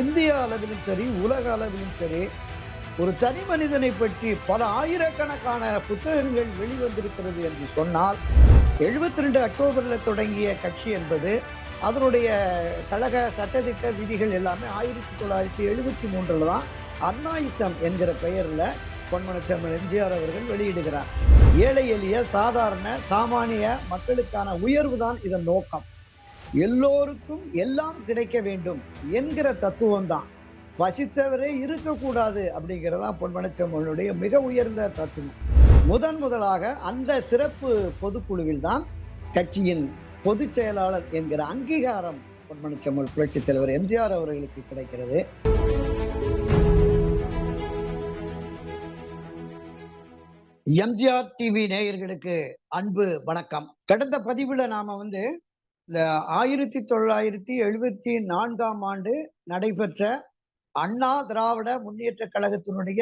இந்திய அளவிலும் சரி உலக அளவிலும் சரி ஒரு தனி மனிதனை பற்றி பல ஆயிரக்கணக்கான புத்தகங்கள் வெளிவந்திருக்கிறது என்று சொன்னால் எழுபத்தி ரெண்டு அக்டோபரில் தொடங்கிய கட்சி என்பது அதனுடைய கழக சட்டத்திட்ட விதிகள் எல்லாமே ஆயிரத்தி தொள்ளாயிரத்தி எழுபத்தி மூன்றில் தான் அண்ணாயுத்தம் என்கிற பெயரில் பொன்மனச்செம்மன் எம்ஜிஆர் அவர்கள் வெளியிடுகிறார். ஏழை எளிய சாதாரண சாமானிய மக்களுக்கான உயர்வு தான் இதன் நோக்கம். எல்லோருக்கும் எல்லாம் கிடைக்க வேண்டும் என்கிற தத்துவம் தான் வசித்தவரே இருக்கக்கூடாது அப்படிங்கிறதான் பொன்மனச்செம்மனுடைய மிக உயர்ந்த தத்துவம். முதன் முதலாக அந்த சிறப்பு பொதுக்குழுவில் தான் கட்சியின் பொதுச் செயலாளர் என்கிற அங்கீகாரம் பொன்மனச்செம்மல் புரட்சித் தலைவர் எம்ஜிஆர் அவர்களுக்கு கிடைக்கிறது. எம்ஜிஆர் டிவி நேயர்களுக்கு அன்பு வணக்கம். கடந்த பதிவுல நாம வந்து இந்த ஆயிரத்தி தொள்ளாயிரத்தி எழுபத்தி நான்காம் ஆண்டு நடைபெற்ற அண்ணா திராவிட முன்னேற்ற கழகத்தினுடைய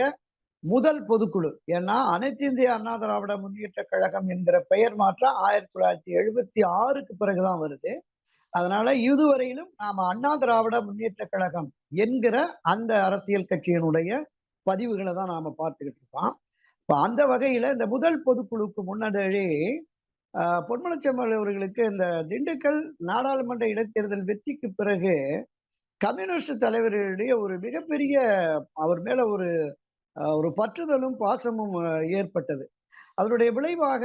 முதல் பொதுக்குழு. ஏன்னா அனைத்து இந்திய அண்ணா திராவிட முன்னேற்ற கழகம் என்கிற பெயர் மாற்றம் ஆயிரத்தி தொள்ளாயிரத்தி எழுபத்தி ஆறுக்கு பிறகுதான் வருது. அதனால இதுவரையிலும் நாம் அண்ணா திராவிட முன்னேற்ற கழகம் என்கிற அந்த அரசியல் கட்சியினுடைய பதிவுகளை தான் நாம பார்த்துக்கிட்டு இருக்கோம். இப்போ அந்த வகையில இந்த முதல் பொதுக்குழுக்கு முன்னாடி பொன்மனச்செம்மல் அவர்களுக்கு இந்த திண்டுக்கல் நாடாளுமன்ற இடைத்தேர்தல் வெற்றிக்கு பிறகு கம்யூனிஸ்ட் தலைவர்களுடைய ஒரு மிகப்பெரிய அவர் மேல ஒரு ஒரு பற்றுதலும் பாசமும் ஏற்பட்டது. அதனுடைய விளைவாக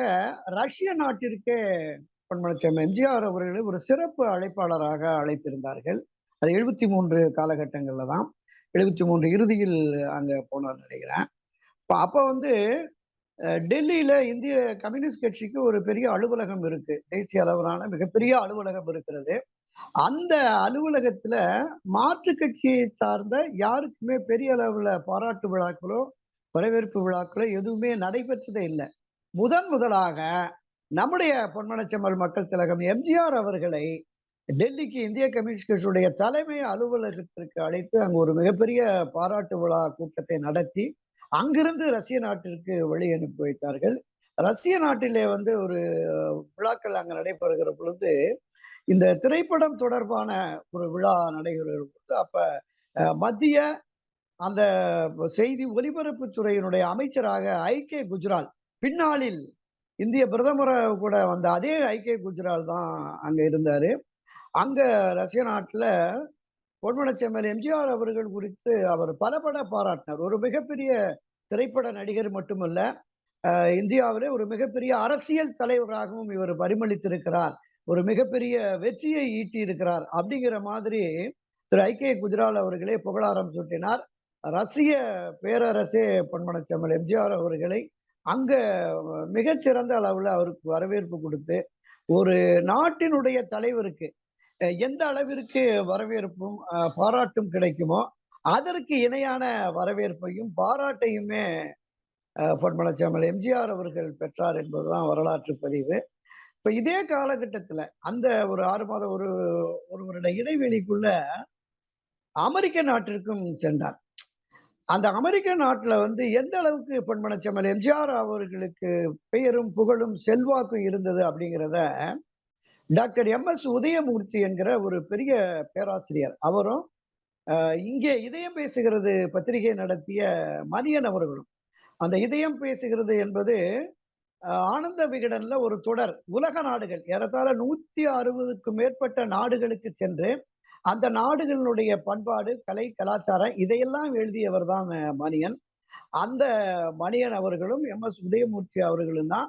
ரஷ்ய நாட்டிற்கே பொன்மனச்செம்மல் எம்ஜிஆர் அவர்களை ஒரு சிறப்பு அழைப்பாளராக அழைத்திருந்தார்கள். அது எழுபத்தி மூன்று காலகட்டங்கள்ல தான். எழுபத்தி மூன்று இறுதியில் அங்க போனார் நினைக்கிறேன். இப்போ அப்போ வந்து டெல்லியில இந்திய கம்யூனிஸ்ட் கட்சிக்கு ஒரு பெரிய அலுவலகம் இருக்கு. தேசிய அளவிலான மிகப்பெரிய அலுவலகம் இருக்கிறது. அந்த அலுவலகத்துல மாற்று கட்சியை சார்ந்த யாருக்குமே பெரிய அளவுல பாராட்டு விழாக்களோ வரவேற்பு விழாக்களோ எதுவுமே நடைபெற்றதே இல்லை. முதன் முதலாக நம்முடைய பொன்மனச்செம்மல் மக்கள் திலகம் எம்ஜிஆர் அவர்களை டெல்லிக்கு இந்திய கம்யூனிஸ்ட் கட்சியுடைய தலைமை அலுவலகத்திற்கு அழைத்து அங்கு ஒரு மிகப்பெரிய பாராட்டு விழா கூட்டத்தை நடத்தி அங்கிருந்து ரஷ்ய நாட்டிற்கு வழி அனுப்பி வைத்தார்கள். ரஷ்ய நாட்டிலே வந்து ஒரு விழாக்கள் அங்கே நடைபெறுகிற பொழுது இந்த திரைப்படம் தொடர்பான ஒரு விழா நடைபெறுகிற பொழுது அப்ப மத்திய அந்த செய்தி ஒலிபரப்புத்துறையினுடைய அமைச்சராக ஐ கே குஜ்ரால் பின்னாளில் இந்திய பிரதமரை கூட வந்த அதே ஐ கே குஜ்ரால் தான் அங்க இருந்தாரு. அங்க ரஷ்ய நாட்டுல பொன்மனச்செம்மல் எம்ஜிஆர் அவர்கள் குறித்து அவர் பல பட பாராட்டினார். ஒரு மிகப்பெரிய திரைப்பட நடிகர் மட்டுமல்ல இந்தியாவிலே ஒரு மிகப்பெரிய அரசியல் தலைவராகவும் இவர் பரிமளித்திருக்கிறார். ஒரு மிகப்பெரிய வெற்றியை ஈட்டி இருக்கிறார் அப்படிங்கிற மாதிரி திரு ஐ கே குஜ்ரால் அவர்களே புகழாரம் சூட்டினார். ரஷ்ய பேரரசே பொன்மனச்செம்மல் எம்ஜிஆர் அவர்களை அங்க மிகச்சிறந்த அளவில் அவருக்கு வரவேற்பு கொடுத்து ஒரு நாட்டினுடைய தலைவருக்கு எந்த அளவிற்கு வரவேற்பும் பாராட்டும் கிடைக்குமோ அதற்கு இணையான வரவேற்பையும் பாராட்டையுமே பொன்மலச்சாமல் எம்ஜிஆர் அவர்கள் பெற்றார் என்பதுதான் வரலாற்று பதிவு. இப்ப இதே காலகட்டத்துல அந்த ஒரு ஆறு மாதம் ஒரு ஒரு வருட இடைவெளிக்குள்ள அமெரிக்க நாட்டிற்கும் சென்றார். அந்த அமெரிக்க நாட்டுல வந்து எந்த அளவுக்கு பொன்மனச்செம்மல் எம்ஜிஆர் அவர்களுக்கு பெயரும் புகழும் செல்வாக்கும் இருந்தது அப்படிங்கிறத டாக்டர் எம் எஸ் உதயமூர்த்தி என்கிற ஒரு பெரிய பேராசிரியர். அவரும் இங்கே இதயம் பேசுகிறது பத்திரிகை நடத்திய மணியன் அவர்களும். அந்த இதயம் பேசுகிறது என்பது ஆனந்த விகடன்ல ஒரு தொடர் உலக நாடுகள். ஏறத்தாழ நூத்தி அறுபதுக்கும் மேற்பட்ட நாடுகளுக்கு சென்று அந்த நாடுகளினுடைய பண்பாடு கலை கலாச்சாரம் இதையெல்லாம் எழுதியவர் தான் மணியன். அந்த மணியன் அவர்களும் எம் எஸ் உதயமூர்த்தி அவர்களும் தான்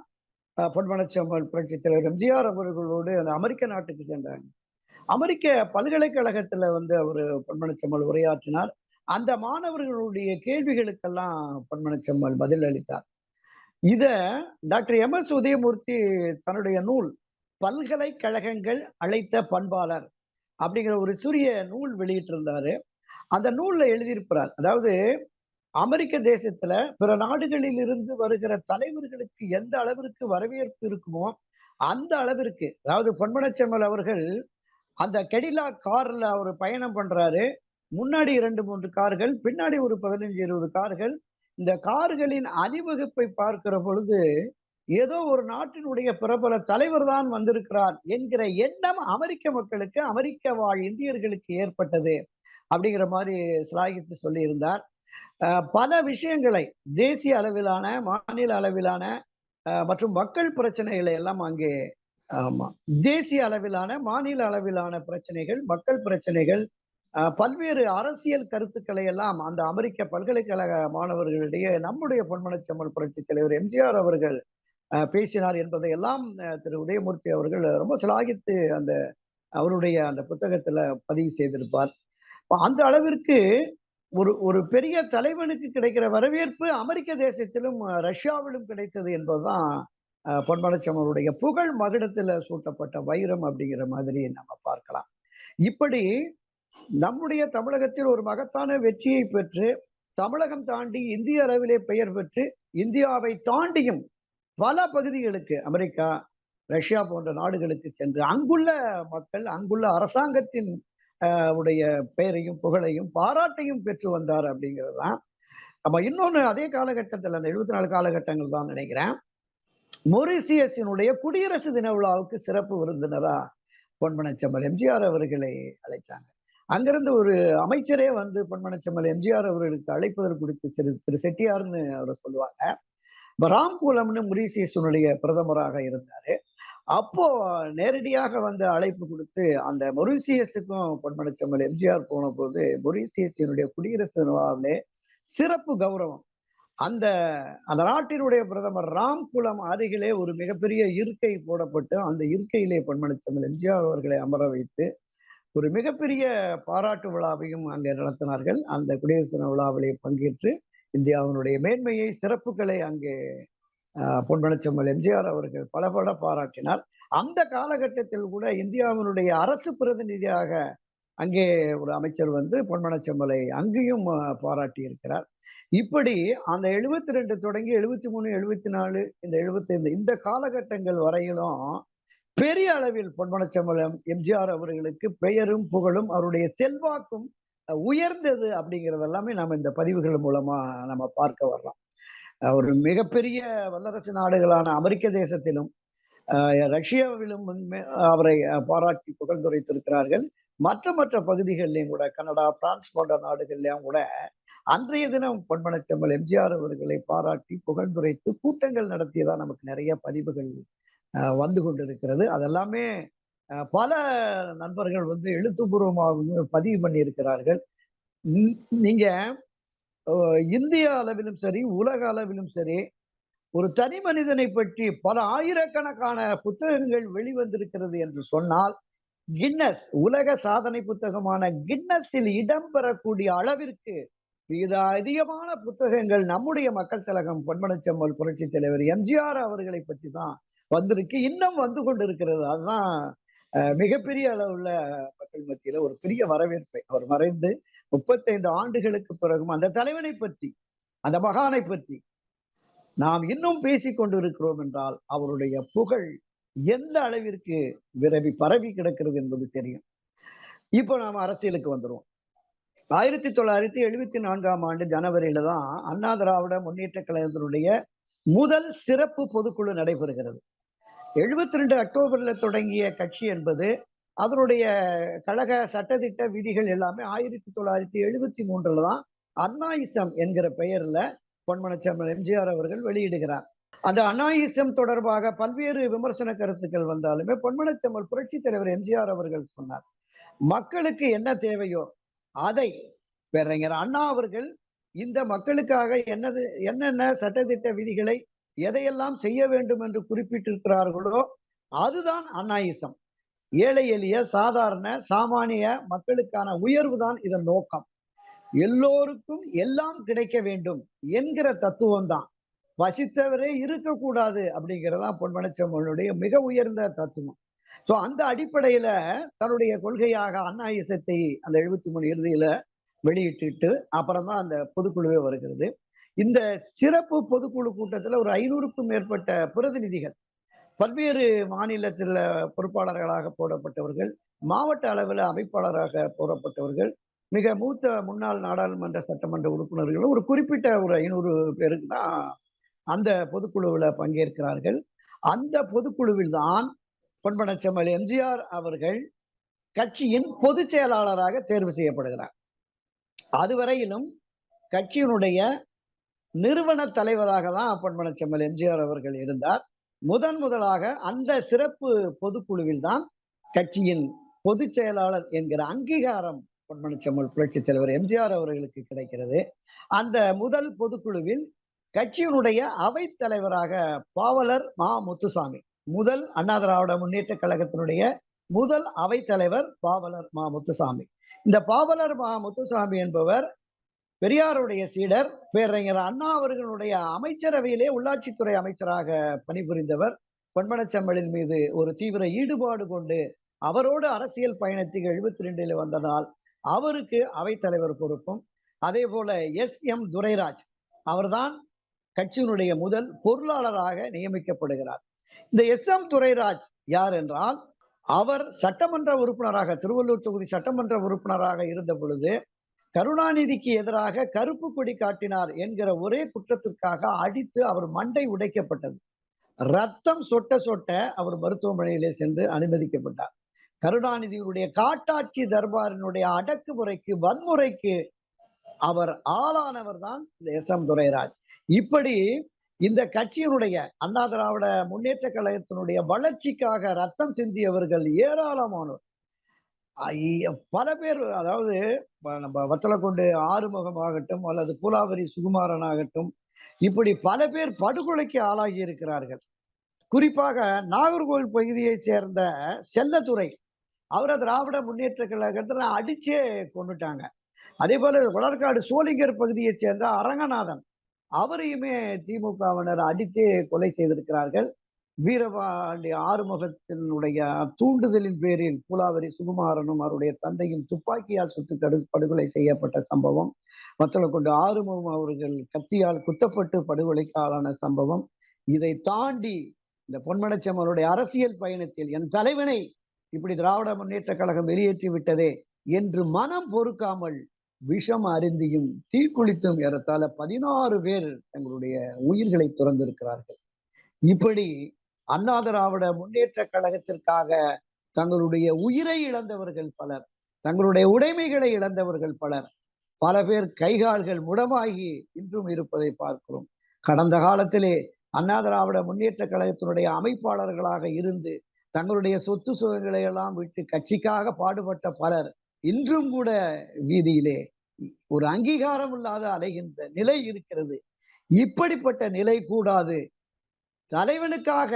பொன்மனச்செம்மல் புரட்சி தலைவர் எம்ஜிஆர் அவர்களோடு அந்த அமெரிக்க நாட்டுக்கு சென்றாங்க அமெரிக்க பல்கலைக்கழகத்துல வந்து அவர் பொன்மனச்செம்மல் உரையாற்றினார். அந்த மாணவர்களுடைய கேள்விகளுக்கெல்லாம் பொன்மனச்செம்மல் பதில் அளித்தார். இத டாக்டர் எம். எஸ். உதயமூர்த்தி தன்னுடைய நூல் பல்கலைக்கழகங்கள் அழைத்த பண்பாளர் அப்படிங்கிற ஒரு சிறிய நூல் வெளியிட்டிருந்தாரு. அந்த நூல்ல எழுதியிருக்கிறார். அதாவது அமெரிக்க தேசத்துல பிற நாடுகளில் இருந்து வருகிற தலைவர்களுக்கு எந்த அளவிற்கு வரவேற்பு இருக்குமோ அந்த அளவிற்கு அதாவது பொன்மனச்செம்மல் அவர்கள் அந்த கெடிலா கார்ல அவர் பயணம் பண்றாரு. முன்னாடி இரண்டு மூன்று கார்கள் பின்னாடி ஒரு பதினஞ்சு இருபது கார்கள். இந்த கார்களின் அணிவகுப்பை பார்க்கிற பொழுது ஏதோ ஒரு நாட்டினுடைய பிரபல தலைவர் தான் வந்திருக்கிறார் என்கிற எண்ணம் அமெரிக்க மக்களுக்கு அமெரிக்க வாழ் இந்தியர்களுக்கு ஏற்பட்டது அப்படிங்கிற மாதிரி சிலாகித்து சொல்லியிருந்தார். பல விஷயங்களை தேசிய அளவிலான மாநில அளவிலான மற்றும் மக்கள் பிரச்சனைகளை எல்லாம் அங்கே ஆமா தேசிய அளவிலான மாநில அளவிலான பிரச்சனைகள் மக்கள் பிரச்சனைகள் பல்வேறு அரசியல் கருத்துக்களை எல்லாம் அந்த அமெரிக்க பல்கலைக்கழக மாணவர்களிடையே நம்முடைய பொன்மனச்செம்மல் புரட்சி தலைவர் எம்ஜிஆர் அவர்கள் அஹ் பேசினார் என்பதை எல்லாம் திரு. உதயமூர்த்தி அவர்கள் ரொம்ப சிலாகித்து அந்த அவருடைய அந்த புத்தகத்துல பதிவு செய்திருப்பார். அந்த அளவிற்கு ஒரு ஒரு பெரிய தலைவனுக்கு கிடைக்கிற வரவேற்பு அமெரிக்க தேசத்திலும் ரஷ்யாவிலும் கிடைத்தது என்பதுதான் அஹ், புகழ் மகுடத்துல சூட்டப்பட்ட வைரம் அப்படிங்கிற மாதிரி நம்ம பார்க்கலாம். இப்படி நம்முடைய தமிழகத்தில் ஒரு மகத்தான வெற்றியை பெற்று தமிழகம் தாண்டி இந்திய அளவிலே பெயர் பெற்று இந்தியாவை தாண்டியும் பல பகுதிகளுக்கு அமெரிக்கா ரஷ்யா போன்ற நாடுகளுக்கு சென்று அங்குள்ள மக்கள் அங்குள்ள அரசாங்கத்தின் உடைய பெயரையும் புகழையும் பாராட்டையும் பெற்று வந்தார் அப்படிங்கிறது தான் நம்ம இன்னொன்னு அதே காலகட்டத்தில் அந்த எழுபத்தி நாலு காலகட்டங்கள் தான் நினைக்கிறேன். மொரிசியஸினுடைய குடியரசு தின விழாவுக்கு சிறப்பு விருந்தினரா பொன்மனச்செம்மல் எம்ஜிஆர் அவர்களை அழைத்தாங்க. அங்கிருந்து ஒரு அமைச்சரே வந்து பொன்மனச்செம்மல் எம்ஜிஆர் அவர்களுக்கு அழைப்பதற்கு கொடுத்து திரு திரு செட்டியார்னு அவர் சொல்லுவாங்க. ராம்குலம்னு ராம்கூலம்னு பிரதமராக இருந்தாரு. அப்போ நேரடியாக வந்து அழைப்பு கொடுத்து அந்த மொரிசியஸுக்கும் பொன்மனச்செம்மல் எம்ஜிஆர் போன போது மொரிசியஸினுடைய குடியரசு விழாவிலே சிறப்பு கௌரவம். அந்த அந்த நாட்டினுடைய பிரதமர் ராம்குளம் அருகிலே ஒரு மிகப்பெரிய இருக்கை போடப்பட்டு அந்த இருக்கையிலே பொன்மனச்செம்மல் எம்ஜிஆர் அவர்களை அமர வைத்து ஒரு மிகப்பெரிய பாராட்டு விழாவையும் அங்கே நடத்தினார்கள். அந்த குடியரசு தின விழாவிலே பங்கேற்று இந்தியாவினுடைய மேன்மையை சிறப்புகளை அங்கே பொன்மனச்செம்மல் எம்ஜிஆர் அவர்கள் பல பல பாராட்டினார். அந்த காலகட்டத்தில் கூட இந்தியாவினுடைய அரசு பிரதிநிதியாக அங்கே ஒரு அமைச்சர் வந்து பொன்மனச்செம்மலை அங்கேயும் பாராட்டி இருக்கிறார் இப்படி அந்த எழுபத்தி ரெண்டு தொடங்கி எழுபத்தி மூணு எழுபத்தி நாலு இந்த எழுபத்தைந்து இந்த காலகட்டங்கள் வரையிலும் பெரிய அளவில் பொன்மனச்செம்மல் எம்- எம்ஜிஆர் அவர்களுக்கு பெயரும் புகழும் அவருடைய செல்வாக்கும் உயர்ந்தது அப்படிங்கிறது எல்லாமே நம்ம இந்த பதிவுகள் மூலமா நம்ம பார்க்க வரலாம். ஒரு மிகப்பெரிய வல்லரசு நாடுகளான அமெரிக்க தேசத்திலும் ரஷ்யாவிலும் அவரை பாராட்டி புகழ்ந்துரைத்திருக்கிறார்கள். மற்ற மற்ற பகுதிகளிலையும் கூட கனடா பிரான்ஸ் போன்ற நாடுகள்லையும் கூட அன்றைய தினம் பொன்மனச்செம்மல் எம்ஜிஆர் அவர்களை பாராட்டி புகழ்ந்துரைத்து கூட்டங்கள் நடத்தியதா நமக்கு நிறைய பதிவுகள் வந்து கொண்டிருக்கிறது. அதெல்லாமே பல நண்பர்கள் வந்து எழுத்துப்பூர்வமாகவும் பதிவு பண்ணியிருக்கிறார்கள். நீங்கள் நீங்க இந்திய அளவிலும் சரி உலக அளவிலும் சரி ஒரு தனி மனிதனை பற்றி பல ஆயிரக்கணக்கான புத்தகங்கள் வெளிவந்திருக்கிறது என்று சொன்னால் கின்னஸ் உலக சாதனை புத்தகமான கின்னஸில் இடம்பெறக்கூடிய அளவிற்கு மிக அதிகமான புத்தகங்கள் நம்முடைய மக்கள் திலகம் பொன்மனச்செம்மல் புரட்சி தலைவர் எம்ஜிஆர் அவர்களை பற்றி தான் வந்திருக்கு இன்னும் வந்து கொண்டிருக்கிறது. அதுதான் மிகப்பெரிய அளவுள்ள மக்கள் மத்தியில ஒரு பெரிய வரவேற்பை அவர் மறைந்து முப்பத்தைந்து ஆண்டுகளுக்கு பிறகும் அந்த தலைவனை பற்றி அந்த மகானை பற்றி நாம் இன்னும் பேசிக் கொண்டிருக்கிறோம் என்றால் அவருடைய புகழ் எந்த அளவிற்கு விரவி பரவி கிடக்கிறது என்பது தெரியும். இப்போ நாம அரசியலுக்கு வந்துருவோம். ஆயிரத்தி தொள்ளாயிரத்தி எழுபத்தி நான்காம் ஆண்டு ஜனவரியில தான் அண்ணா திராவிட முன்னேற்ற கழகத்தினுடைய முதல் சிறப்பு பொதுக்குழு நடைபெறுகிறது. எழுபத்தி ரெண்டு அக்டோபர்ல தொடங்கிய கட்சி என்பது அதனுடைய கழக சட்டத்திட்ட விதிகள் எல்லாமே ஆயிரத்தி தொள்ளாயிரத்தி எழுபத்தி மூன்றுல தான் அன்னாயிசம் என்கிற பெயர்ல பொன்மனச்செம்மல் எம்ஜிஆர் அவர்கள் வெளியிடுகிறார். அந்த அண்ணாயிசம் தொடர்பாக பல்வேறு விமர்சன கருத்துக்கள் வந்தாலுமே பொன்மனச்செம்மல் புரட்சி தலைவர் எம்ஜிஆர் அவர்கள் சொன்னார். மக்களுக்கு என்ன தேவையோ அதை பேரறிஞர் அண்ணா அவர்கள் இந்த மக்களுக்காக என்னது என்னென்ன சட்டத்திட்ட விதிகளை எதையெல்லாம் செய்ய வேண்டும் என்று குறிப்பிட்டிருக்கிறார்களோ அதுதான் அண்ணாயிசம் ஏழை எளிய சாதாரண சாமானிய மக்களுக்கான உயர்வு தான் இதன் நோக்கம். எல்லோருக்கும் எல்லாம் கிடைக்க வேண்டும் என்கிற தத்துவம் தான் வசித்தவரே இருக்கக்கூடாது அப்படிங்கிறதா பொன்மனச்செம்மனுடைய மிக உயர்ந்த தத்துவம். ஸோ அந்த அடிப்படையில தன்னுடைய கொள்கையாக அண்ணாயிசத்தை அந்த எழுபத்தி மூணு இறுதியில வெளியிட்டுட்டு அப்புறம் தான் அந்த பொதுக்குழுவே வருகிறது. இந்த சிறப்பு பொதுக்குழு கூட்டத்துல ஒரு ஐநூறுக்கும் மேற்பட்ட பிரதிநிதிகள் பல்வேறு மாநிலத்தில் பொறுப்பாளர்களாக போடப்பட்டவர்கள் மாவட்ட அளவில் அமைப்பாளராக போடப்பட்டவர்கள் மிக மூத்த முன்னாள் நாடாளுமன்ற சட்டமன்ற உறுப்பினர்களும் ஒரு குறிப்பிட்ட ஒரு ஐநூறு பேருக்கு தான் அந்த பொதுக்குழுவில் பங்கேற்கிறார்கள். அந்த பொதுக்குழுவில் தான் பொன்பனச்செம்மல் எம்ஜிஆர் அவர்கள் கட்சியின் பொதுச் செயலாளராக தேர்வு செய்யப்படுகிறார். அதுவரையிலும் கட்சியினுடைய நிறுவன தலைவராக தான் பொன்பனச்செம்மல் எம்ஜிஆர் அவர்கள் இருந்தார். முதன் முதலாக அந்த சிறப்பு பொதுக்குழுவில் தான் கட்சியின் பொதுச் செயலாளர் என்கிற அங்கீகாரம் பொன்மனச்செம்மல் புரட்சி தலைவர் எம்ஜிஆர் அவர்களுக்கு கிடைக்கிறது. அந்த முதல் பொதுக்குழுவில் கட்சியினுடைய அவைத்தலைவராக பாவலர் மா முத்துசாமி முதல் அண்ணா திராவிட முன்னேற்ற கழகத்தினுடைய முதல் அவைத்தலைவர் பாவலர் மா முத்துசாமி. இந்த பாவலர் மா முத்துசாமி என்பவர் பெரியாருடைய சீடர் பேரறிஞர் அண்ணா அவர்களுடைய அமைச்சரவையிலே உள்ளாட்சித்துறை அமைச்சராக பணிபுரிந்தவர். பொன்மனச்செம்மலின் மீது ஒரு தீவிர ஈடுபாடு கொண்டு அவரோடு அரசியல் பயணத்துக்கு எழுபத்தி ரெண்டில் வந்ததால் அவருக்கு அவைத்தலைவர் பொறுப்பும். அதே போல எஸ். எம். துரைராஜ் அவர்தான் கட்சியினுடைய முதல் பொருளாளராக நியமிக்கப்படுகிறார். இந்த எஸ். எம். துரைராஜ் யார் என்றால் அவர் சட்டமன்ற உறுப்பினராக திருவள்ளூர் தொகுதி சட்டமன்ற உறுப்பினராக இருந்த பொழுது கருணாநிதிக்கு எதிராக கருப்பு கொடி காட்டினார் என்கிற ஒரே குற்றத்திற்காக அடித்து அவர் மண்டை உடைக்கப்பட்டது. ரத்தம் சொட்ட சொட்ட அவர் மருத்துவமனையிலே சென்று அனுமதிக்கப்பட்டார். கருணாநிதியுடைய காட்டாட்சி தர்பாரினுடைய அடக்குமுறைக்கு வன்முறைக்கு அவர் ஆளானவர் தான் இந்த எஸ் எம் துரைராஜ். இப்படி இந்த கட்சியினுடைய அண்ணா திராவிட முன்னேற்ற கழகத்தினுடைய வளர்ச்சிக்காக ரத்தம் சிந்தியவர்கள் ஏராளமானோர். பல பேர் அதாவது நம்ம வத்தலக்கொண்டு ஆறுமுகம் ஆகட்டும் அல்லது பூலாவரி சுகுமாரன் ஆகட்டும் இப்படி பல பேர் படுகொலைக்கு ஆளாகி இருக்கிறார்கள். குறிப்பாக நாகர்கோவில் பகுதியைச் சேர்ந்த செல்லத்துறை அவரை திராவிட முன்னேற்ற கழகத்தில் அடிச்சே கொண்டுட்டாங்க. அதே போல வளர்காடு சோளிங்கர் பகுதியைச் சேர்ந்த அரங்கநாதன் அவரையுமே திமுகவினர் அடித்தே கொலை செய்திருக்கிறார்கள். வீரபாண்டி ஆறுமுகத்தினுடைய தூண்டுதலின் பேரில் பூலாவரி சுகுமாரனும் அவருடைய தந்தையும் துப்பாக்கியால் சுட்டு தடு படுகொலை செய்யப்பட்ட சம்பவம். மத்தளை கொண்டு ஆறுமுகம் அவர்கள் கத்தியால் குத்தப்பட்டு படுகொலைக்கு ஆளான சம்பவம். இதை தாண்டி இந்த பொன்மனச்சம்மனுடைய அரசியல் பயணத்தில் என் தலைவனை இப்படி திராவிட முன்னேற்ற கழகம் வெளியேற்றி விட்டதே என்று மனம் பொறுக்காமல் விஷம் அருந்தியும் தீக்குளித்தும் ஏறத்தாழ பதினாறு பேர் தங்களுடைய உயிர்களை துறந்திருக்கிறார்கள். இப்படி அண்ணா திராவிட முன்னேற்ற கழகத்திற்காக தங்களுடைய உயிரை இழந்தவர்கள் பலர் தங்களுடைய உடைமைகளை இழந்தவர்கள் பலர். பல பேர் கைகால்கள் முடமாகி இன்றும் இருப்பதை பார்க்கிறோம். கடந்த காலத்திலே அண்ணா திராவிட முன்னேற்ற கழகத்தினுடைய அமைப்பாளர்களாக இருந்து தங்களுடைய சொத்து சுகங்களை எல்லாம் விட்டு கட்சிக்காக பாடுபட்ட பலர் இன்றும் கூட வீதியிலே ஒரு அங்கீகாரம் இல்லாத அலைகின்ற நிலை இருக்கிறது. இப்படிப்பட்ட நிலை கூடாது. தலைவனுக்காக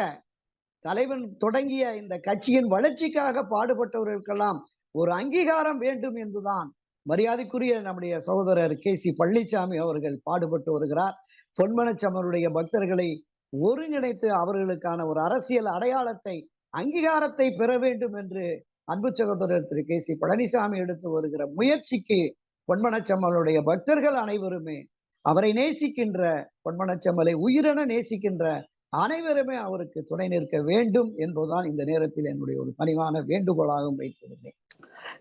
தலைவன் தொடங்கிய இந்த கட்சியின் வளர்ச்சிக்காக பாடுபட்டவர்களுக்கெல்லாம் ஒரு அங்கீகாரம் வேண்டும் என்றுதான் மரியாதைக்குரிய நம்முடைய சகோதரர் கே. சி. பழனிசாமி அவர்கள் பாடுபட்டு வருகிறார். பொன்மனச்சமருடைய பக்தர்களை ஒருங்கிணைத்து அவர்களுக்கான ஒரு அரசியல் அடையாளத்தை அங்கீகாரத்தை பெற வேண்டும் என்று அன்பு சகோதரர் திரு. கே. சி. பழனிசாமி எடுத்து வருகிற முயற்சிக்கு பொன்மனச்சம்மலுடைய பக்தர்கள் அனைவருமே அவரை நேசிக்கின்ற பொன்மனச்சம்மலை உயிரென நேசிக்கின்ற அனைவருமே அவருக்கு துணை நிற்க வேண்டும் என்பதுதான் இந்த நேரத்தில் என்னுடைய ஒரு பணிவான வேண்டுகோளாகவும் வைத்திருந்தேன்.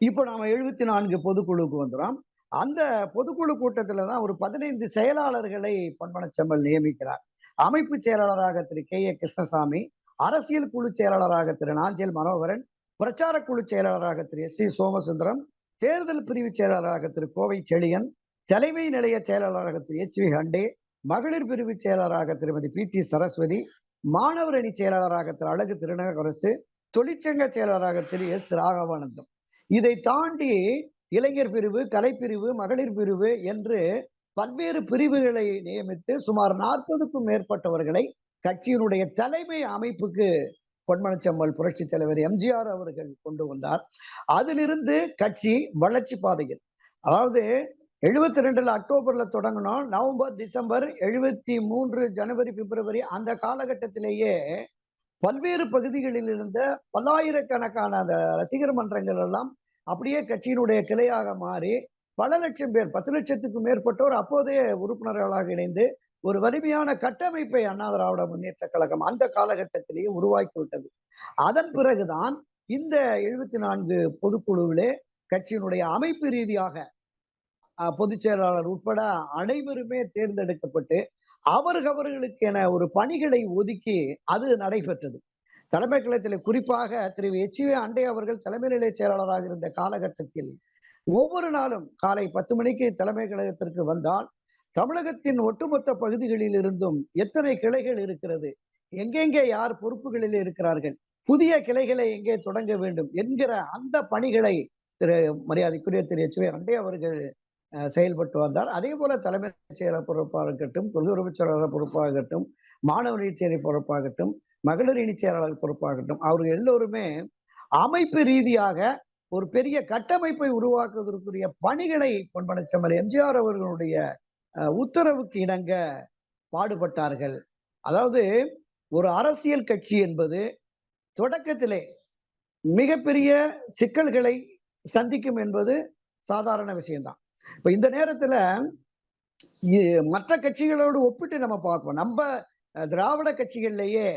இப்போ நாம எழுபத்தி நான்கு பொதுக்குழுக்கு வந்துடும் அந்த பொதுக்குழு கூட்டத்துல தான் ஒரு பதினைந்து செயலாளர்களை பொன்மனச்செம்மல் நியமிக்கிறார். அமைப்பு செயலாளராக திரு கே ஏ கிருஷ்ணசாமி அரசியல் குழு செயலாளராக திரு நாஞ்சல் மனோகரன் பிரச்சார குழு செயலாளராக திரு எஸ் சி சோமசுந்தரம் தேர்தல் பிரிவு செயலாளராக திரு கோவை செழியன் தலைமை நிலைய செயலாளராக திரு எச் வி ஹண்டே மகளிர் பிரிவு செயலாளராக திருமதி பி டி சரஸ்வதி மாணவர் அணி செயலாளராக திரு அழகு திருநகரசு தொழிற்சங்க செயலாளராக திரு எஸ் ராகவானந்தம். இதை தாண்டி இளைஞர் பிரிவு கலைப்பிரிவு மகளிர் பிரிவு என்று பல்வேறு பிரிவுகளை நியமித்து சுமார் நாற்பதுக்கும் மேற்பட்டவர்களை கட்சியினுடைய தலைமை அமைப்புக்கு பொன்மனச்செம்மல் புரட்சி தலைவர் எம்ஜிஆர் அவர்கள் கொண்டு வந்தார். அதிலிருந்து கட்சி வளர்ச்சி பாதையில் அதாவது எழுபத்தி ரெண்டுல அக்டோபர்ல தொடங்கினோம். நவம்பர் டிசம்பர் எழுபத்தி மூன்று ஜனவரி பிப்ரவரி அந்த காலகட்டத்திலேயே பல்வேறு பகுதிகளில் இருந்த பல்லாயிரக்கணக்கான அந்த ரசிகர் மன்றங்கள் எல்லாம் அப்படியே கட்சியினுடைய கிளையாக மாறி பல லட்சம் பேர் பத்து லட்சத்துக்கும் மேற்பட்டோர் அப்போதைய உறுப்பினர்களாக இணைந்து ஒரு வலிமையான கட்டமைப்பை அண்ணா திராவிட முன்னேற்ற கழகம் அந்த காலகட்டத்திலேயே உருவாக்கி விட்டது. அதன் பிறகுதான் இந்த எழுபத்தி நான்கு பொதுக்குழுவிலே கட்சியினுடைய அமைப்பு ரீதியாக பொதுச் செயலாளர் உட்பட அனைவருமே தேர்ந்தெடுக்கப்பட்டு அவர்களுக்கு என ஒரு பணிகளை ஒதுக்கி அது நடைபெற்றது. தலைமை கழகத்தில் குறிப்பாக திரு. எச். வி அண்டே அவர்கள் தலைமை நிலைய செயலாளராக இருந்த காலகட்டத்தில் ஒவ்வொரு நாளும் காலை பத்து மணிக்கு தலைமை கழகத்திற்கு வந்தால் தமிழகத்தின் ஒட்டுமொத்த பகுதிகளில் இருந்தும் எத்தனை கிளைகள் இருக்கிறது எங்கெங்கே யார் பொறுப்புகளில் இருக்கிறார்கள் புதிய கிளைகளை எங்கே தொடங்க வேண்டும் என்கிற அந்த பணிகளை திரு. மரியாதைக்குரிய திரு. எச். அண்டே அவர்கள் செயல்பட்டு வந்தார். அதே போல தலைமைச் செயலர் பொறுப்பாக இருக்கட்டும் தொழிலுறவு செயலாளர் பொறுப்பாகட்டும் மாணவர் நீச்சேரி பொறுப்பாகட்டும் மகளிர் இணி செயலாளர் பொறுப்பாகட்டும் அவர்கள் எல்லோருமே அமைப்பு ரீதியாக ஒரு பெரிய கட்டமைப்பை உருவாக்குவதற்குரிய பணிகளை பொன்பனச்செம்மல் எம்ஜிஆர் அவர்களுடைய உத்தரவுக்கு இணங்க பாடுபட்டார்கள். அதாவது ஒரு அரசியல் கட்சி என்பது தொடக்கத்திலே மிகப்பெரிய சிக்கல்களை சந்திக்கும் என்பது சாதாரண விஷயம்தான். இப்போ இந்த நேரத்துல மற்ற கட்சிகளோடு ஒப்பிட்டு நம்ம பார்ப்போம். நம்ம திராவிட கட்சிகள்லயே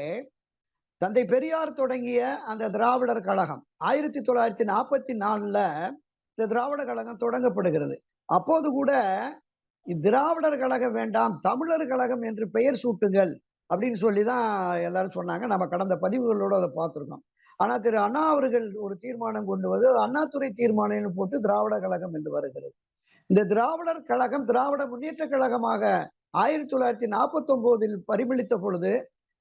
தந்தை பெரியார் தொடங்கிய அந்த திராவிடர் கழகம் ஆயிரத்தி தொள்ளாயிரத்தி நாற்பத்தி நாலுல இந்த திராவிட கழகம் தொடங்கப்படுகிறது. அப்போது கூட திராவிடர் கழகம் வேண்டாம் தமிழர் கழகம் என்று பெயர் சூட்டுங்கள் அப்படின்னு சொல்லி தான் எல்லாரும் சொன்னாங்க. நம்ம கடந்த பதிவுகளோட அதை பார்த்துருக்கோம். ஆனா திரு அண்ணா அவர்கள் ஒரு தீர்மானம் கொண்டு வந்து அண்ணாதுறை தீர்மானம் தீர்மானம்னு போட்டு திராவிட கழகம் என்று வருகிறது. இந்த திராவிடர் கழகம் திராவிட முன்னேற்ற கழகமாக ஆயிரத்தி தொள்ளாயிரத்தி நாற்பத்தி ஒன்பதில் பரிமளித்த பொழுது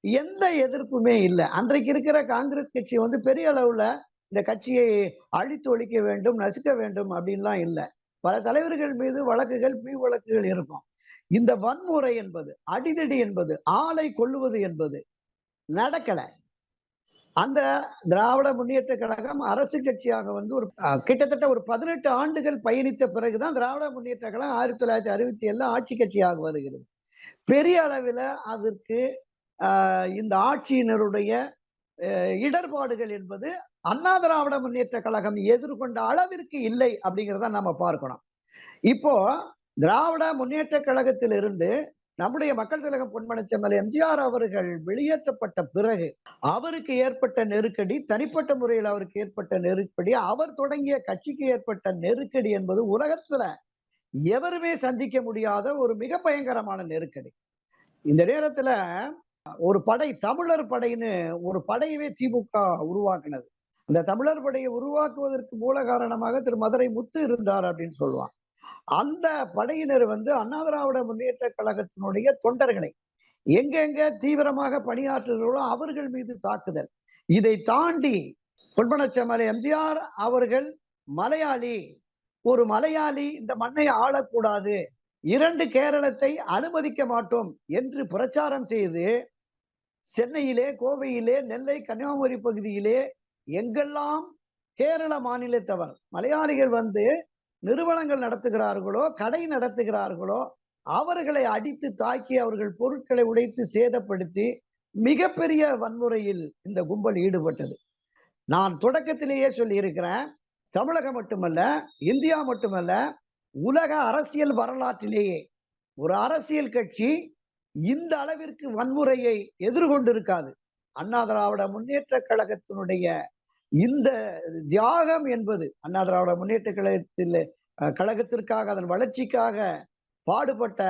எந்த எதிர்ப்புமே இல்லை. அன்றைக்கு இருக்கிற காங்கிரஸ் கட்சி வந்து பெரிய அளவுல இந்த கட்சியை அழித்து ஒழிக்க வேண்டும் நசுக்க வேண்டும் அப்படின்லாம் இல்லை. பல தலைவர்கள் மீது வழக்குகள் மீ வழக்குகள் இருக்கும். இந்த வன்முறை என்பது அடிதடி என்பது ஆளை கொல்லுவது என்பது நடக்கலை. அந்த திராவிட முன்னேற்ற கழகம் அரசு கட்சியாக வந்து ஒரு கிட்டத்தட்ட ஒரு பதினெட்டு ஆண்டுகள் பயணித்த பிறகுதான் திராவிட முன்னேற்ற கழகம் ஆயிரத்தி தொள்ளாயிரத்தி அறுபத்தி ஏழுல ஆட்சி கட்சியாக வருகிறது. பெரிய அளவில் அதற்கு ஆஹ், இந்த ஆட்சியினருடைய இடர்பாடுகள் என்பது அண்ணா திராவிட முன்னேற்ற கழகம் எதிர்கொண்ட அளவிற்கு இல்லை அப்படிங்கிறத நம்ம பார்க்கணும். இப்போ திராவிட முன்னேற்ற கழகத்திலிருந்து நம்முடைய மக்கள் திலகம் பொன்மனச்செம்மல் எம்ஜிஆர் அவர்கள் வெளியேற்றப்பட்ட பிறகு அவருக்கு ஏற்பட்ட நெருக்கடி தனிப்பட்ட முறையில் அவருக்கு ஏற்பட்ட நெருக்கடி அவர் தொடங்கிய கட்சிக்கு ஏற்பட்ட நெருக்கடி என்பது உலகத்துல எவருமே சந்திக்க முடியாத ஒரு மிக பயங்கரமான நெருக்கடி. இந்த நேரத்துல ஒரு படை தமிழர் படைன்னு ஒரு படையவே திமுக உருவாக்குனது. அந்த தமிழர் படையை உருவாக்குவதற்கு மூல காரணமாக திரு மதுரை முத்து இருந்தார் அப்படின்னு சொல்லுவான் அந்த படையினர் வந்து அண்ணா திராவிட முன்னேற்ற கழகத்தினுடைய தொண்டர்களை எங்கெங்க தீவிரமாக பணியாற்றுகிறோம் அவர்கள் மீது தாக்குதல். இதை தாண்டி பொன்பனச்சமலை எம்ஜிஆர் அவர்கள் மலையாளி ஒரு மலையாளி இந்த மண்ணை ஆளக்கூடாது இரண்டு கேரளத்தை அனுமதிக்க மாட்டோம் என்று பிரச்சாரம் செய்து சென்னையிலே கோவையிலே நெல்லை கன்னியாகுமரி பகுதியிலே எங்கெல்லாம் கேரள மாநிலத்தவர் மலையாளிகள் வந்து நிறுவனங்கள் நடத்துகிறார்களோ கடை நடத்துகிறார்களோ அவர்களை அடித்து தாக்கி அவர்கள் பொருட்களை உடைத்து சேதப்படுத்தி மிகப்பெரிய வன்முறையில் இந்த கும்பல் ஈடுபட்டது. நான் தொடக்கத்திலேயே சொல்லியிருக்கிறேன் தமிழகம் மட்டுமல்ல இந்தியா மட்டுமல்ல உலக அரசியல் வரலாற்றிலேயே ஒரு அரசியல் கட்சி இந்த அளவிற்கு வன்முறையை எதிர்கொண்டிருக்காது. அண்ணா திராவிட முன்னேற்ற கழகத்தினுடைய இந்த தியாகம் என்பது அண்ணா திராவிட முன்னேற்ற கழகத்தில் அஹ், கழகத்திற்காக அதன் வளர்ச்சிக்காக பாடுபட்ட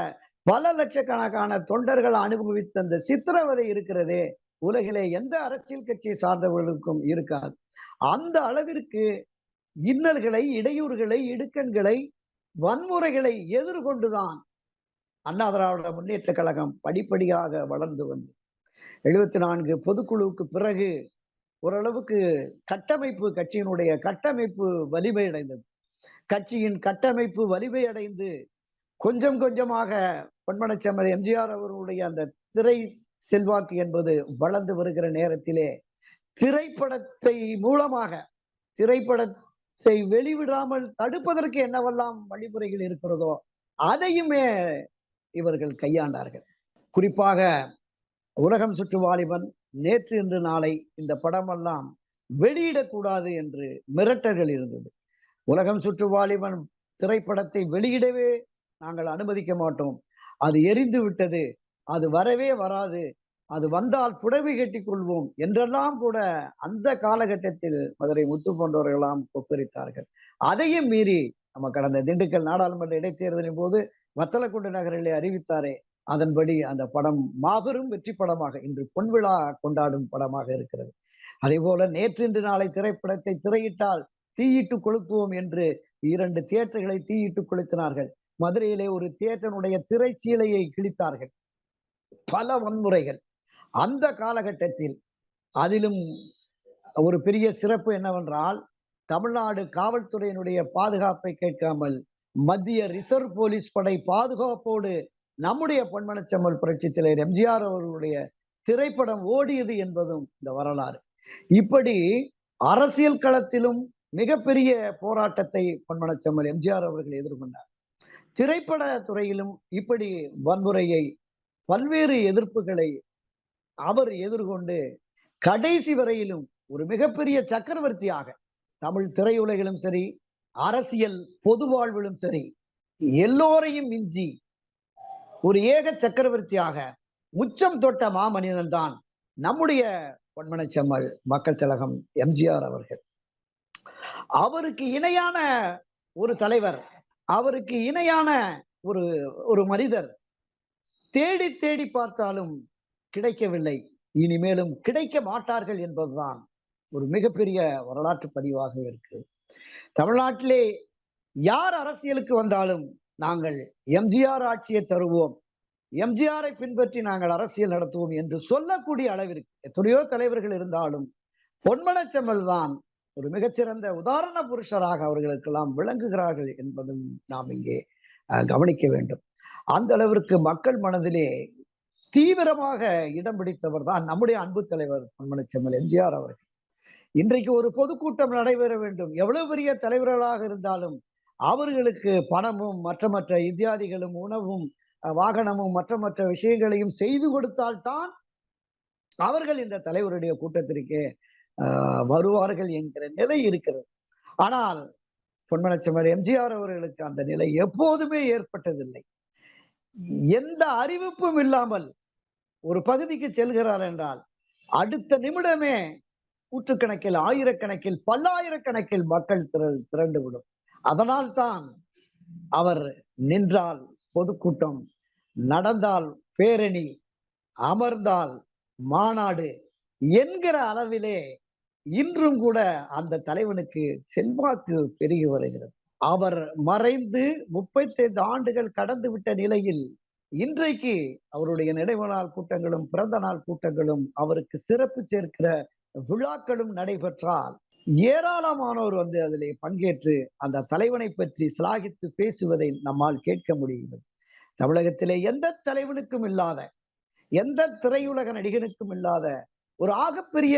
பல லட்சக்கணக்கான தொண்டர்கள் அனுபவித்த அந்த சித்திரவதை இருக்கிறதே உலகிலே எந்த அரசியல் கட்சியை சார்ந்தவர்களுக்கும் இருக்காது. அந்த அளவிற்கு இன்னல்களை இடையூறுகளை இடுக்கண்களை வன்முறைகளை எதிர்கொண்டுதான் அண்ணா திராவிட முன்னேற்ற கழகம் படிப்படியாக வளர்ந்து வந்து. எழுபத்தி நான்கு பொதுக்குழுவுக்கு பிறகு ஓரளவுக்கு கட்டமைப்பு கட்சியினுடைய கட்டமைப்பு வலிமை அடைந்தது கட்சியின் கட்டமைப்பு வலிமை அடைந்து கொஞ்சம் கொஞ்சமாக பொன்மனச்செம்மல் எம்ஜிஆர் அவர்களுடைய அந்த திரை செல்வாக்கு என்பது வளர்ந்து வருகிற நேரத்திலே திரைப்படத்தை மூலமாக திரைப்படத்தை வெளிவிடாமல் தடுப்பதற்கு என்னவெல்லாம் வழிமுறைகள் இருக்கிறதோ அதையுமே இவர்கள் கையாண்டார்கள். குறிப்பாக உலகம் சுற்று வாலிபன் நேற்று இன்று நாளை இந்த படமெல்லாம் வெளியிடக்கூடாது என்று மிரட்டல்கள் இருந்தது. உலகம் சுற்று வாலிபன் திரைப்படத்தை வெளியிடவே நாங்கள் அனுமதிக்க மாட்டோம். அது எரிந்து விட்டது. அது வரவே வராது. அது வந்தால் புடவை கட்டிக்கொள்வோம் என்றெல்லாம் கூட அந்த காலகட்டத்தில் மதுரை முத்து போன்றவர்களெல்லாம் கொக்கரித்தார்கள் அதையும் மீறி நம்ம கடந்த திண்டுக்கல் நாடாளுமன்ற இடைத்தேர்தலின் போது வத்தலக்குண்டு நகரிலே அறிவித்தாரே அதன்படி அந்த படம் மாபெரும் வெற்றி படமாக இன்று பொன்விழா கொண்டாடும் படமாக இருக்கிறது. அதே போல நேற்றின்று நாளை திரைப்படத்தை திரையிட்டால் தீயிட்டு கொளுத்துவோம் என்று இரண்டு தியேட்டர்களை தீயிட்டு கொளுத்தினார்கள். மதுரையிலே ஒரு தியேட்டருடைய திரைச்சீலையை கிழித்தார்கள். பல வன்முறைகள். அந்த காலகட்டத்தில் அதிலும் ஒரு பெரிய சிறப்பு என்னவென்றால் தமிழ்நாடு காவல்துறையினுடைய பாதுகாப்பை கேட்காமல் மத்திய ரிசர்வ் போலீஸ் படை பாதுகாப்போடு நம்முடைய பொன்மனச்செம்மல் புரட்சி தலைவர் எம்ஜிஆர் அவர்களுடைய திரைப்படம் ஓடியது என்பதும் இந்த வரலாறு. இப்படி அரசியல் களத்திலும் மிகப்பெரிய போராட்டத்தை பொன்மனச்செம்மல் எம்ஜிஆர் அவர்கள் எதிர்கொண்டார். திரைப்பட துறையிலும் இப்படி வன்முறையை பல்வேறு எதிர்ப்புகளை அவர் எதிர்கொண்டு கடைசி வரையிலும் ஒரு மிகப்பெரிய சக்கரவர்த்தியாக தமிழ் திரையுலகிலும் சரி அரசியல் பொது வாழ்விலும் சரி எல்லோரையும் மிஞ்சி ஒரு ஏக சக்கரவர்த்தியாக உச்சம் தொட்ட மாமனிதன் தான் நம்முடைய பொன்மனச்செம்மல் மக்கள் திலகம் எம்ஜிஆர் அவர்கள். அவருக்கு இணையான ஒரு தலைவர் அவருக்கு இணையான ஒரு ஒரு மனிதர் தேடி தேடி பார்த்தாலும் கிடைக்கவில்லை. இனிமேலும் கிடைக்க மாட்டார்கள் என்பதுதான் ஒரு மிகப்பெரிய வரலாற்று பதிவாக இருக்கு. தமிழ்நாட்டிலே யார் அரசியலுக்கு வந்தாலும் நாங்கள் எம்ஜிஆர் ஆட்சியை தருவோம். எம்ஜிஆரை பின்பற்றி நாங்கள் அரசியல் நடத்துவோம் என்று சொல்லக்கூடிய அளவிற்கு எத்தனையோ தலைவர்கள் இருந்தாலும் பொன்மனச்செம்மல் தான் ஒரு மிகச்சிறந்த உதாரண புருஷராக அவர்களுக்கெல்லாம் விளங்குகிறார்கள் என்பதும் நாம் இங்கே கவனிக்க வேண்டும். அந்த அளவிற்கு மக்கள் மனதிலே தீவிரமாக இடம் பிடித்தவர் தான் நம்முடைய அன்பு தலைவர் பொன்மனச்செம்மல் எம்ஜிஆர் அவர்கள். இன்றைக்கு ஒரு பொதுக்கூட்டம் நடைபெற வேண்டும். எவ்வளவு பெரிய தலைவர்களாக இருந்தாலும் அவர்களுக்கு பணமும் மற்ற மற்ற இத்தியாதிகளும் உணவும் வாகனமும் மற்ற மற்ற விஷயங்களையும் செய்து கொடுத்தால்தான் அவர்கள் இந்த தலைவருடைய கூட்டத்திற்கு ஆஹ், வருவார்கள் என்கிற நிலை இருக்கிறது. ஆனால் பொன்மனச்செம்மல் எம்ஜிஆர் அவர்களுக்கு அந்த நிலை எப்போதுமே ஏற்பட்டதில்லை. எந்த அறிவிப்பும் இல்லாமல் ஒரு பகுதிக்கு செல்கிறார் என்றால் அடுத்த நிமிடமே நூற்றுக்கணக்கில் ஆயிரக்கணக்கில் பல்லாயிரக்கணக்கில் மக்கள் திர திரண்டு விடும். அதனால் தான் அவர் நின்றால் பொதுக்கூட்டம் நடந்தால் பேரணி அமர்ந்தால் மாநாடு என்கிற அளவிலே இன்றும் கூட அந்த தலைவனுக்கு செல்வாக்கு பெருகி வருகிறது. அவர் மறைந்து முப்பத்தைந்து ஆண்டுகள் கடந்து விட்ட நிலையில் இன்றைக்கு அவருடைய நினைவு நாள் கூட்டங்களும் பிறந்த நாள் கூட்டங்களும் அவருக்கு சிறப்பு சேர்க்கிற விழாக்களும் நடைபெற்றால் ஏராளமானோர் வந்து அதிலே பங்கேற்று அந்த தலைவனை பற்றி சிலாகித்து பேசுவதை நம்மால் கேட்க முடிகிறது. தமிழகத்திலே எந்த தலைவனுக்கும் இல்லாத எந்த திரையுலக நடிகனுக்கும் இல்லாத ஒரு ஆகப்பெரிய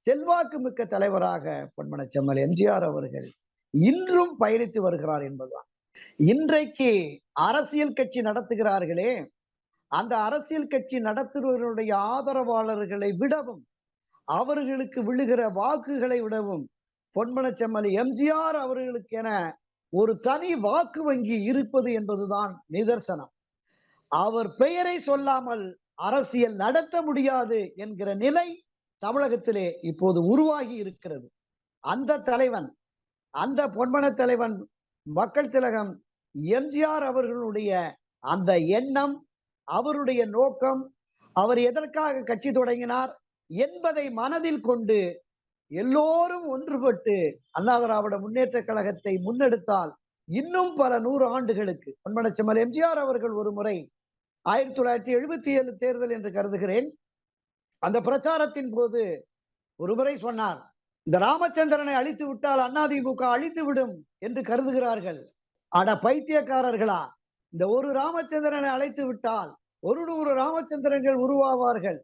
செல்வாக்கு மிக்க தலைவராக பொன்மனச்செம்மல் எம்ஜிஆர் அவர்கள் இன்றும் பயணித்து வருகிறார் என்பதுதான். இன்றைக்கு அரசியல் கட்சி நடத்துகிறார்களே அந்த அரசியல் கட்சி நடத்துபவர்களுடைய ஆதரவாளர்களை விடவும் அவர்களுக்கு விழுகிற வாக்குகளை விடவும் பொன்மனச்செம்மல் எம்ஜிஆர் அவர்களுக்கென ஒரு தனி வாக்கு வங்கி இருப்பது என்பதுதான் நிதர்சனம். அவர் பெயரை சொல்லாமல் அரசியல் நடத்த முடியாது என்கிற நிலை தமிழகத்திலே இப்போது உருவாகி இருக்கிறது. அந்த தலைவன் அந்த பொன்மன தலைவன் மக்கள் திலகம் எம்ஜிஆர் அவர்களுடைய அந்த எண்ணம் அவருடைய நோக்கம் அவர் எதற்காக கட்சி தொடங்கினார் என்பதை மனதில் கொண்டு எல்லோரும் ஒன்றுபட்டு அண்ணா திராவிட முன்னேற்ற கழகத்தை முன்னெடுத்தால் இன்னும் பல நூறு ஆண்டுகளுக்கு பொன்மனச்செம்மல் எம்ஜிஆர் அவர்கள் ஒரு முறை ஆயிரத்தி தொள்ளாயிரத்தி எழுபத்தி ஏழு தேர்தல் என்று கருதுகிறேன். அந்த பிரச்சாரத்தின் போது ஒரு முறை சொன்னார் இந்த ராமச்சந்திரனை அழித்து விட்டால் அதிமுக அழித்து விடும் என்று கருதுகிறார்கள். அட பைத்தியக்காரர்களா? இந்த ஒரு ராமச்சந்திரனை அழைத்து விட்டால் ஒரு நூறு ராமச்சந்திரன்கள் உருவாவார்கள்.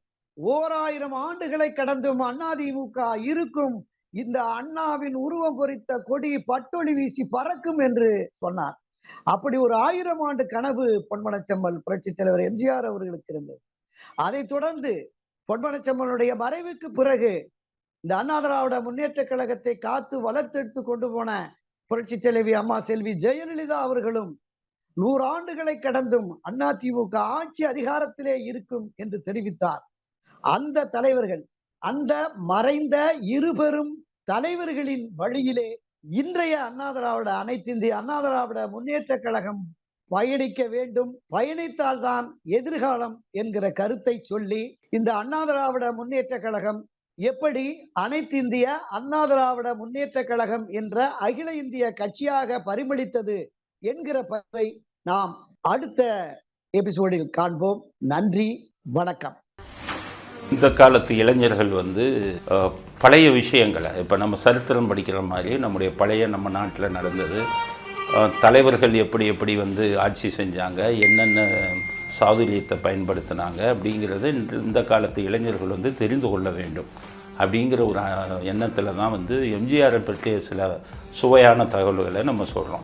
ஓர் ஆயிரம் ஆண்டுகளை கடந்தும் அதிமுக இருக்கும். இந்த அண்ணாவின் உருவம் பொறித்த கொடி பட்டொளி வீசி பறக்கும் என்று சொன்னார். அப்படி ஒரு ஆயிரம் ஆண்டு கனவு பொன்மனச்செம்மல் புரட்சி தலைவர் எம்ஜிஆர் அவர்களுக்கு இருந்தது. அதைத் தொடர்ந்து பொன்மனச்செம்மலுடைய மறைவுக்கு பிறகு இந்த அண்ணா திராவிட முன்னேற்ற கழகத்தை காத்து வளர்த்தெடுத்து கொண்டு போன புரட்சி தலைவி அம்மா செல்வி ஜெயலலிதா அவர்களும் நூறு ஆண்டுகளை கடந்தும் அதிமுக ஆட்சி அதிகாரத்திலே இருக்கும் என்று தெரிவித்தார். அந்த தலைவர்கள் அந்த மறைந்த இருபெரும் தலைவர்களின் வழியிலே இன்றைய அண்ணா திராவிட அனைத்து இந்திய அண்ணா திராவிட முன்னேற்ற கழகம் பயணிக்க வேண்டும். பயணித்தால்தான் எதிர்காலம் என்கிற கருத்தை சொல்லி இந்த அண்ணா திராவிட முன்னேற்ற கழகம் எப்படி அனைத்து இந்திய அண்ணா திராவிட முன்னேற்ற கழகம் என்ற அகில இந்திய கட்சியாக பரிமளித்தது என்கிற பதிவை நாம் அடுத்த எபிசோடில் காண்போம். நன்றி வணக்கம். இந்த காலத்து இளைஞர்கள் வந்து பழைய விஷயங்களை இப்போ நம்ம சரித்திரம் படிக்கிற மாதிரி நம்முடைய பழைய நம்ம நாட்டில் நடந்தது. தலைவர்கள் எப்படி எப்படி வந்து ஆட்சி செஞ்சாங்க என்னென்ன சாதுரியத்தை பயன்படுத்தினாங்க அப்படிங்கிறத இந்த காலத்து இளைஞர்கள் வந்து தெரிந்து கொள்ள வேண்டும். அப்படிங்கிற ஒரு எண்ணத்தில் தான் வந்து எம்ஜிஆரை பற்றிய சில சுவையான தகவல்களை நம்ம சொல்கிறோம்